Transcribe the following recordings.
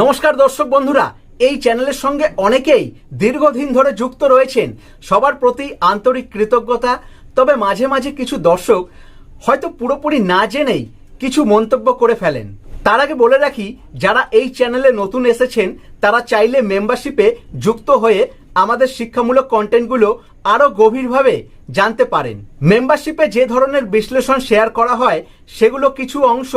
নমস্কার দর্শক বন্ধুরা, এই চ্যানেলের সঙ্গে অনেকেই দীর্ঘদিন ধরে যুক্ত রয়েছেন। সবার প্রতি আন্তরিক কৃতজ্ঞতা, তবে মাঝে মাঝে কিছু দর্শক হয়তো পুরোপুরি না জেনেই কিছু মন্তব্য করে ফেলেন। তার আগে বলে রাখি, যারা এই চ্যানেলে নতুন এসেছেন, তারা চাইলে মেম্বারশিপে যুক্ত হয়ে আমাদের শিক্ষামূলক কন্টেন্টগুলো আরও গভীরভাবে জানতে পারেন। মেম্বারশিপে যে ধরনের বিশ্লেষণ শেয়ার করা হয়, সেগুলো কিছু অংশ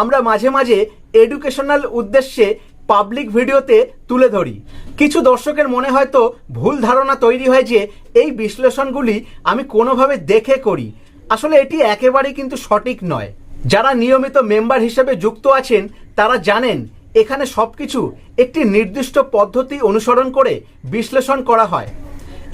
আমরা মাঝে মাঝে এডুকেশনাল উদ্দেশ্যে পাবলিক ভিডিওতে তুলে ধরি। কিছু দর্শকের মনে হয়তো ভুল ধারণা তৈরি হয় যে এই বিশ্লেষণগুলি আমি কোনোভাবে দেখে করি। আসলে এটি একেবারেই কিন্তু সঠিক নয়। যারা নিয়মিত মেম্বার হিসেবে যুক্ত আছেন, তারা জানেন এখানে সব কিছু একটি নির্দিষ্ট পদ্ধতি অনুসরণ করে বিশ্লেষণ করা হয়।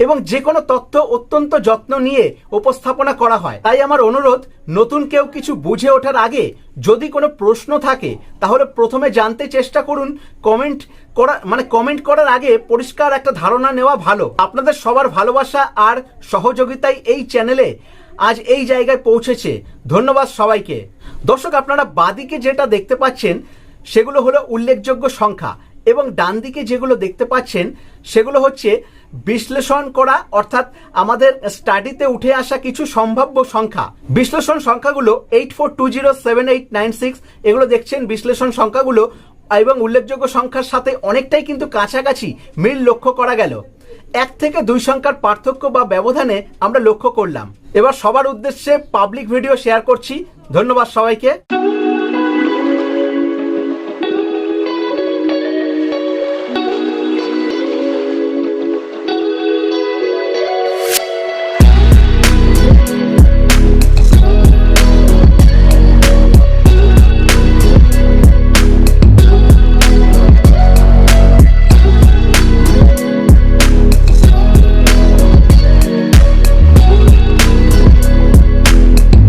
এবং যে কোনো তথ্য অত্যন্ত যত্ন নিয়ে উপস্থাপনা করা হয়। তাই আমার অনুরোধ, নতুন কেউ কিছু বুঝে ওঠার আগে যদি কোনো প্রশ্ন থাকে, তাহলে প্রথমে জানতে চেষ্টা করুন। কমেন্ট করা মানে কমেন্ট করার আগে পরিষ্কার একটা ধারণা নেওয়া ভালো। আপনাদের সবার ভালোবাসা আর সহযোগিতায় এই চ্যানেলে আজ এই জায়গায় পৌঁছেছে। ধন্যবাদ সবাইকে। দর্শক, আপনারা বাদিকে যেটা দেখতে পাচ্ছেন, সেগুলো হলো উল্লেখযোগ্য সংখ্যা। এবং ডান দিকে যেগুলো দেখতে পাচ্ছেন, সেগুলো হচ্ছে বিশ্লেষণ করা, অর্থাৎ আমাদের স্টাডিতে উঠে আসা কিছু সম্ভাব্য সংখ্যা। বিশ্লেষণ সংখ্যাগুলো eight four two zero seven eight nine six এগুলো দেখছেন বিশ্লেষণ সংখ্যাগুলো এবং উল্লেখযোগ্য সংখ্যার সাথে অনেকটাই কিন্তু কাছাকাছি মিল লক্ষ্য করা গেল। এক থেকে দুই সংখ্যার পার্থক্য বা ব্যবধানে আমরা লক্ষ্য করলাম। এবার সবার উদ্দেশ্যে পাবলিক ভিডিও শেয়ার করছি। ধন্যবাদ সবাইকে।